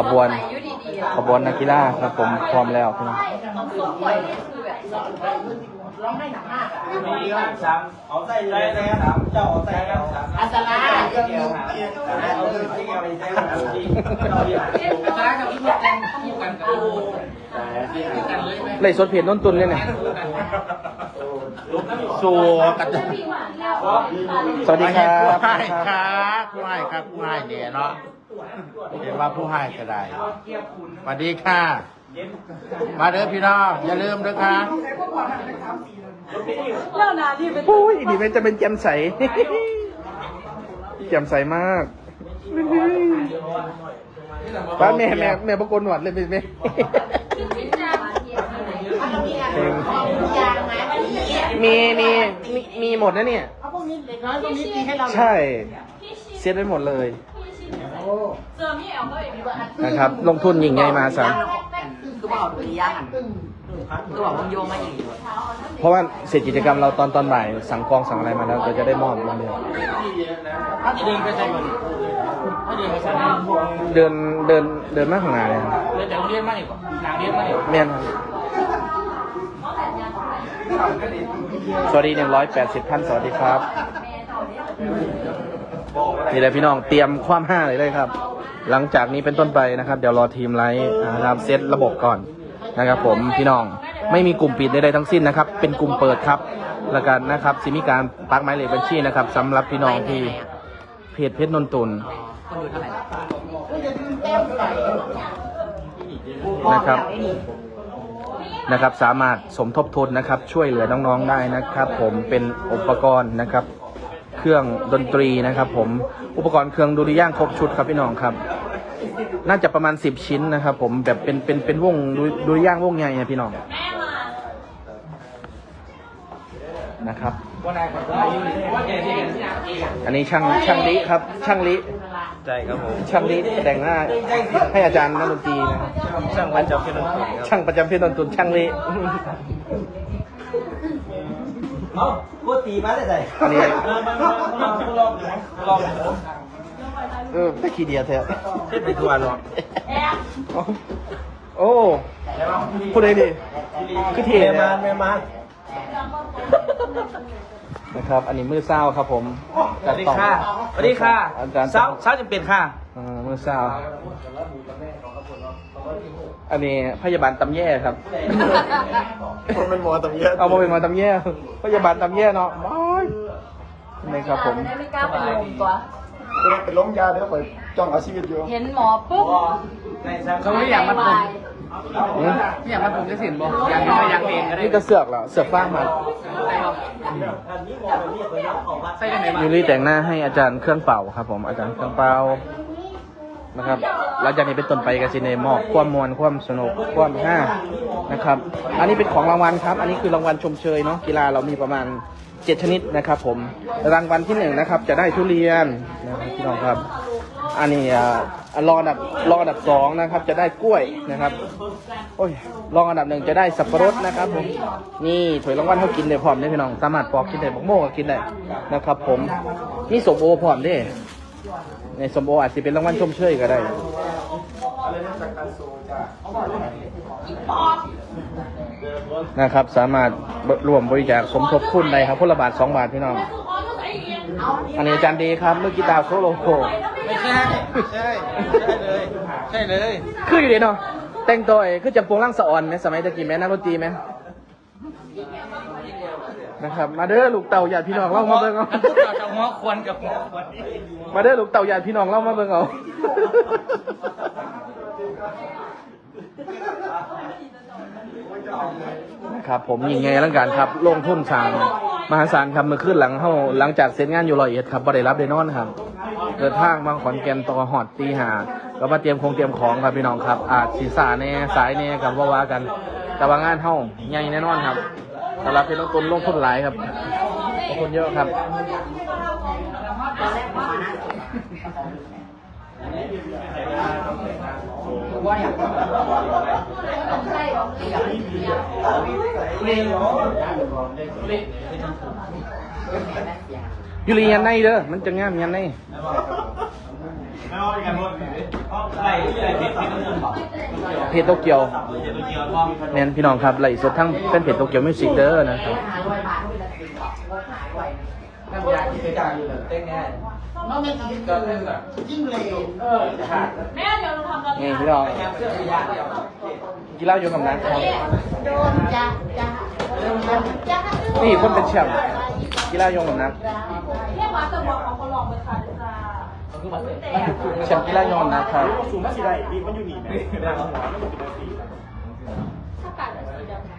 ขบวน ขบวนนักกีฬาครับผมพร้อมแล้วพี่น้องเอาใส่เลยนะครับเจ้าเอาใส่แล้วอัศราเอาเกี่ยวหาเอาเลยที่เกี่ยวไปใส่หัวจริงเราอยากเลยสดเพจน้นตุนเลยเนี่ย สัวกันสวัสดีครับผู้ให้ครับผู้ให้ครับผู้ให้เนี่ยเนาะเห็นว่าผู้ให้ก็ได้สวัสดีค่ะ มาเด้อพี่น้องอย่าลืมด้วยค่ะโอ้ยดีมันจะเป็นแจ่มใสแจ่มใสมากป้าแม่แม่แม่ประกนหนวดเลยเป็นไหม มีมีมีมีหมดนะเนี่ย เอาพวกนี้เด็กน้อยพวกนี้ตีให้เราใช่ เซ็ตไว้หมดเลยนะครับ ลงทุนยิงไงมาสามคือบอกตีย่างคือบอกมึงโยงมาอย่างนี้เพราะว่าเสร็จกิจกรรมเราตอนตอนบ่ายสั่งกองสั่งอะไรมาแล้วเราจะได้มอบมาเลยถ้าจะเดินไปใส่มันถ้าเดินไปใส่มันเดินเดินเดินมากข้างหน้าเลยครับเดินจากโรงเรียนมาอีกก่อนหลังเรียนมาอีกแม่นครับ สวัสดีหนึ่งร้อยแปดสิบท่านสวัสดีครับ นี่แหละพี่น้องเตรียมความห้าเลยเลยครับ หลังจากนี้เป็นต้นไปนะครับ เดี๋ยวรอทีมไลท์นะครับเซตระบบก่อนนะครับ ผมพี่น้องไม่มีกลุ่มปิดใดๆทั้งสิ้นนะครับ เป็นกลุ่มเปิดครับแล้วกันนะครับสิมีการปักไม้เลขบัญชีนะครับสำหรับพี่น้องที่เพจเพชรนนตุนนะครับ นะครับสามารถสมทบทุนนะครับช่วยเหลือน้องๆได้นะครับ ผมเป็นอุปกรณ์นะครับ เครื่องดนตรีนะครับ ผมอุปกรณ์เครื่องดุริยางครบชุดครับพี่น้องครับ น่าจะประมาณ 10 ชิ้นนะครับ ผมแบบเป็นเป็นเป็นวงดุดุริยางวงใหญ่นะพี่น้องนะครับ อันนี้ช่างช่างลิครับ ช่างลิ ใช่ครับผมช่างลิแต่งหน้าให้อาจารย์นักดนตรีนะครับช่างวันจำเป็นต้องครับช่างประจำเพชรนนทุนช่างลิเอาพูดตีมาได้ใส่อันนี้ลองลองลองเออไม่ขี้เดียแท้เช็ดไปทัวร์หรอโอ้พูดเลยดิคือเท่แม่เนี่มายแม่มานะครับ อันนี้มือเศร้าครับผม สวัสดีค่ะ สวัสดีค่ะอาจารย์เช้าเช้าจะเป็นค่ะเออมือเศร้า อันนี้พยาบาลตำแย่ครับมันเป็นหมอตำเยอะเอามาเป็นหมาตำแย่ พยาบาลตำแย่เนาะบายนี่ครับผม ไม่กล้าเป็นลมตัว เป็นล้มยาเดี๋ยวไปจ้องเอาชีวิตอยู่ เห็นหมอปุ๊บ เขาไม่อยากมาตุ่มอืม ไม่อยากมาตุ่มจะสินบ่อยากอยากเองก็ได้นี่ก็เสือกเหรอเสือกฟ้างมาใส่กันไหนมายูรี่แต่งหน้าให้อาจารย์เครื่องเป่าครับ ผมอาจารย์เครื่องเป่านะครับหลังจากนี้เป็นต้นไปกสิเนมอบความมวลความสนุกความห้านะครับ อันนี้เป็นของรางวัลครับ อันนี้คือรางวัลชมเชยเนาะกีฬาเรามีประมาณ เจ็ดชนิดนะครับ ผมรางวัลที่หนึ่งนะครับ จะได้ทุเรียนนะครับพี่น้องครับ อันนี้อ่ารองอันดับรองอันดับสองนะครับ จะได้กล้วยนะครับโอ้ยรองอันดับหนึ่งจะได้สับปะรดนะครับ ผมนี่ถวยรางวัลเขากินได้พร้อมได้พี่น้องสามารถปอกกินได้บักโม่ก็กินได้นะครับ ผมนี่สมโอพร้อมด้ในสมโออาจจะเป็นรางวัลชมเชยก็ได้ นะครับ สามารถรวมบริจาคสมทบทุนได้ครับคนละบาทสองบาทพี่น้อง อันนี้อาจารย์ดีครับเมื่อกีตาร์โซโลโคไม่ใช่ใช่ใช่เลยใช่เลยคืออยู่ดีเนาะแต่งตัวเองคือจำปงร่างสะออนไหมสมัยตะกี้ไหมนักดนตรีไหมนะครับมาเด้อลูกเต่าญาติพี่น้องเล่ามาเบิ่งเอาอันทุกเราจะหัวควนกับหัวควนมาเด้อลูกเต่าญาติพี่น้องเล่ามาเบิ่งเอานะ ครับ ผมยิงไงแล้วกันครับลงทุนสร้างมหาศาลครับเมื่อคืนหลังเข้าหลังจากเสร็จงานอยู่ร้อยเอ็ดครับบ่ได้รับได้นอนครับ เดินทางมาขอนแก่นต่อหอดตีหาก็มาเตรียมคงเตรียมของครับพี่น้องครับ อาจศีรษะแน่สายแน่กับว่าว่ากัน แต่ว่างานเท่าใหญ่แน่นอนครับสำหรับเป็นลงทุนลงทุนหลายครับลงทุนเยอะครับ อยู่รียันในเด้อ มันจะงามยันในเพจโตเกียวแมนพี่น้องครับไหลสดทั้งแฟนเพจโตเกียวมิวสิกเด้อนะครับ น้ำยาที่ไปจ่ายอยู่เต้นง่ายน้องแม่ทำก็เล่นแบบจิ้งเลยเออขาดแม่เดี๋ยวเราทำกันนี่พี่น้องเสื้อสียาเดียวกีฬาโยนกับนักครับโดนจ้าจ้าโดนจ้านี่คนเป็นแชมป์กีฬาโยนกับนักเรียกว่าสมองของคนลองไปค่ะจ้าแชมป์กีฬาโยนนักครับสูงมาสิได้ดีมันอยู่นี่แม่ดังหัวมันอยู่เป็นสีถ้ากัดสีดำ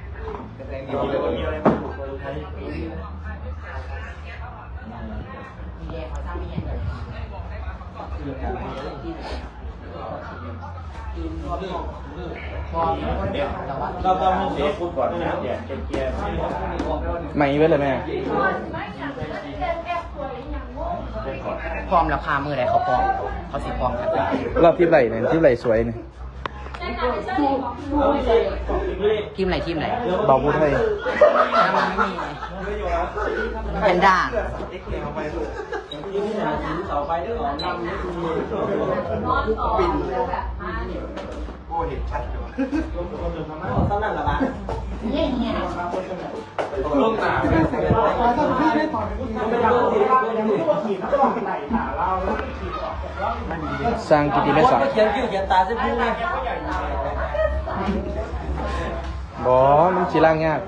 มีอะไราต้องห้องเสียฟุตก่อนนะเดี๋ยวเกียร์ไม่ไว้เลยแม่พ่อแอบสวยอย่างโง่พร้อมแล้วคามือไหนเขาพร้อมเขาสิพร้อมกันจ้ะรอบที่ไหลเนี่ยที่ไหลสวยเนี่ย ทีมไหนทีมไหนเบาพูดให้มันไม่มีแพนด้าเสาไฟด้วยหรอนำไม่มีนอนต่อแบบมาเนี่ยโอ้เห็นชัดอยู่ตั้งนั่นละบ้านเงี้ยเงี้ยลงหนาไม่ใส่ต้องพี่ ไม่ถอดไม่ทำขี่นักร้องไหนหาเราสร้างกิติไม่สังเขียนคิ้วเขียนตาเส้นพูเลยบอมันสีล่างยาก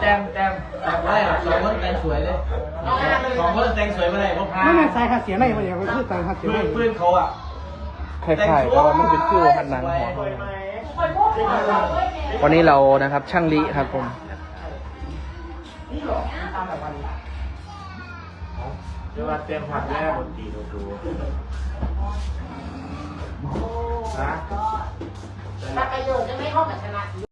แจมแจมแจมได้หรอสองคนแต่งสวยเลยสองคนแต่งสวยมาเลยพวกพาไม่แม่นสายหัดเสียงในมันอย่างมันคือสายหัดเสียงปืในนปืนเขาอะคล้ายๆแต่ว่ามันเป็นฟิวหันหนังหัวคนพวกเราด้วยวันนี้เรานะครับช่างลิครับผม เดี๋ยวมาเตรียมผักแรกบนตีดูดูนะถ้าประโยชน์จะไม่เข้ากับชนะ